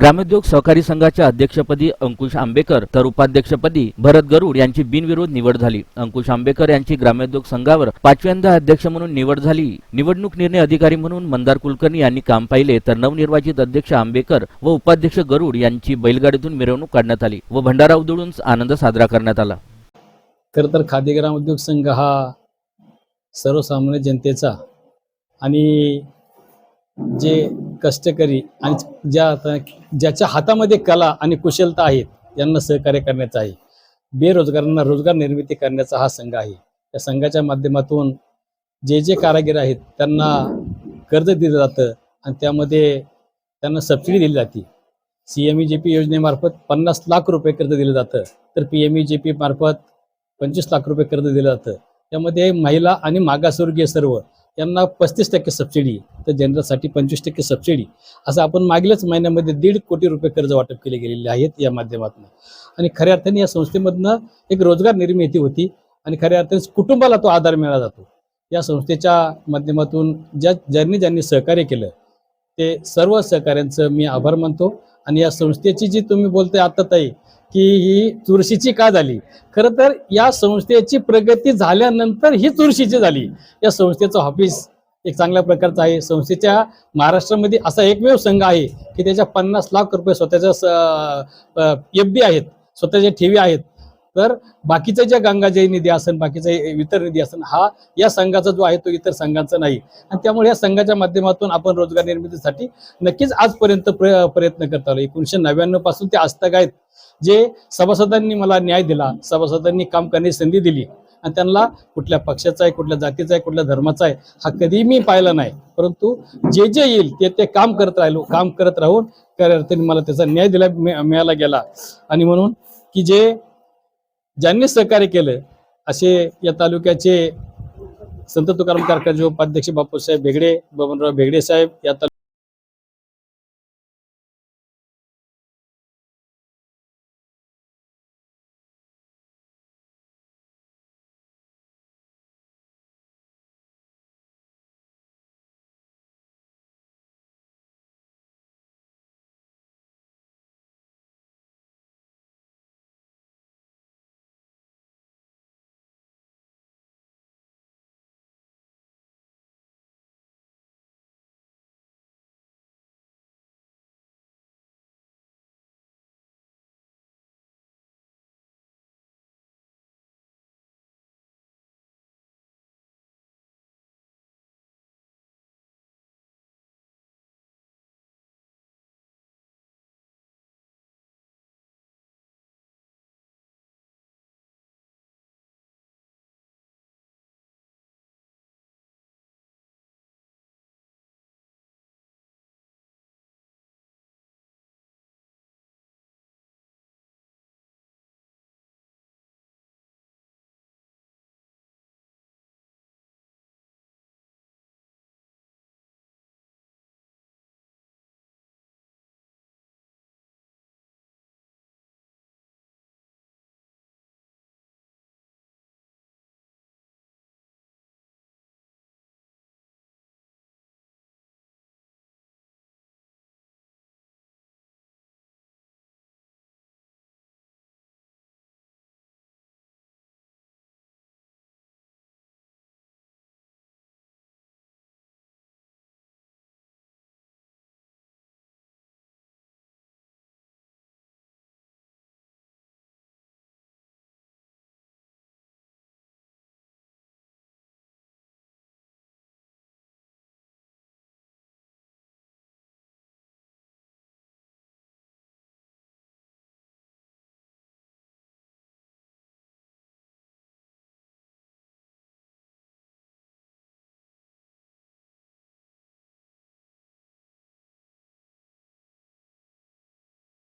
ग्रामोद्योग सहकारी संघाच्या अध्यक्षपदी अंकुश आंबेकर तर उपाध्यक्षपदी भरत गरुड यांची बिनविरोध निवड झाली. अंकुश आंबेकर यांची ग्रामोद्योग संघावर पाचव्यांदा अध्यक्ष म्हणून निवड झाली. निवडणूक निर्णय अधिकारी म्हणून मंदार कुलकर्णी यांनी काम पाहिले तर नवनिर्वाचित अध्यक्ष आंबेकर व उपाध्यक्ष गरुड यांची बैलगाडीतून मिरवणूक काढण्यात आली व भंडारा उधळून आनंद साजरा करण्यात आला. खरं तर खादी ग्राम उद्योग संघ हा सर्वसामान्य जनतेचा आणि जे कष्टकरी आणि ज्या ज्याच्या हातामध्ये कला आणि कुशलता आहेत यांना सहकार्य करण्याचा आहे. बेरोजगारांना रोजगार निर्मिती करण्याचा हा संघ आहे. त्या संघाच्या माध्यमातून जे जे कारागीर आहेत त्यांना कर्ज दिलं जातं आणि त्यामध्ये त्यांना सबसिडी दिली जाते. C M E J P योजनेमार्फत पन्नास लाख रुपये कर्ज दिलं जातं. तर P M E J P मार्फत पंचवीस लाख रुपये कर्ज दिलं जातं. त्यामध्ये महिला आणि मागासवर्गीय सर्व यांना पस्तीस टक्के सबसिडी तर जनरलसाठी पंचवीस टक्के सबसिडी असं आपण मागीलच महिन्यामध्ये दीड कोटी रुपये कर्ज वाटप केले गेलेले आहेत या माध्यमातून. आणि खऱ्या अर्थाने या संस्थेमधनं एक रोजगार निर्मिती होती आणि खऱ्या अर्थाने कुटुंबाला तो आधार मिळाला जातो. या संस्थेच्या माध्यमातून ज्या ज्यांनी ज्यांनी सहकार्य केलं ते सर्व सहकाऱ्यांचं मी आभार मानतो. आणि या संस्थेची जी तुम्ही बोलताय आता ताई की ही चुरशीची का झाली? खरं तर या संस्थेची प्रगती झाल्यानंतर ही चुरशीची झाली. या संस्थेचं ऑफिस एक चांगल्या प्रकारचा आहे. संस्थेच्या महाराष्ट्रामध्ये असा एकमेव संघ आहे की त्याच्या पन्नास लाख रुपये स्वतःच्या एफ बी आहेत स्वतःच्या ठेवी आहेत. तर बाकीच्या ज्या गंगाजय निधी असेल बाकीचा इतर निधी असेल हा या संघाचा जो आहे तो इतर संघांचा नाही. आणि त्यामुळे या संघाच्या माध्यमातून आपण रोजगार निर्मितीसाठी नक्कीच आजपर्यंत प्र प्रयत्न करत आलो एकोणीसशे नव्याण्णवपासून ते आहेत. जे सभासदांनी मला न्याय दिला सभासदांनी काम करण्याची संधी दिली आणि त्यांना कुठल्या पक्षाचा आहे कुठल्या जातीचा आहे कुठल्या धर्माचा आहे हा कधीही मी पाहिला नाही. परंतु जे जे येईल ते ते काम करत राहिलो काम करत राहून खऱ्या अर्थाने मला त्याचा न्याय दिला मिळाला गेला. आणि म्हणून की जे ज्यांनी सहकार्य केलं असे या तालुक्याचे संत तुकाराम कारखान्याचे उपाध्यक्ष बापूसाहेब भेगडे बबनराव भेगडे साहेब या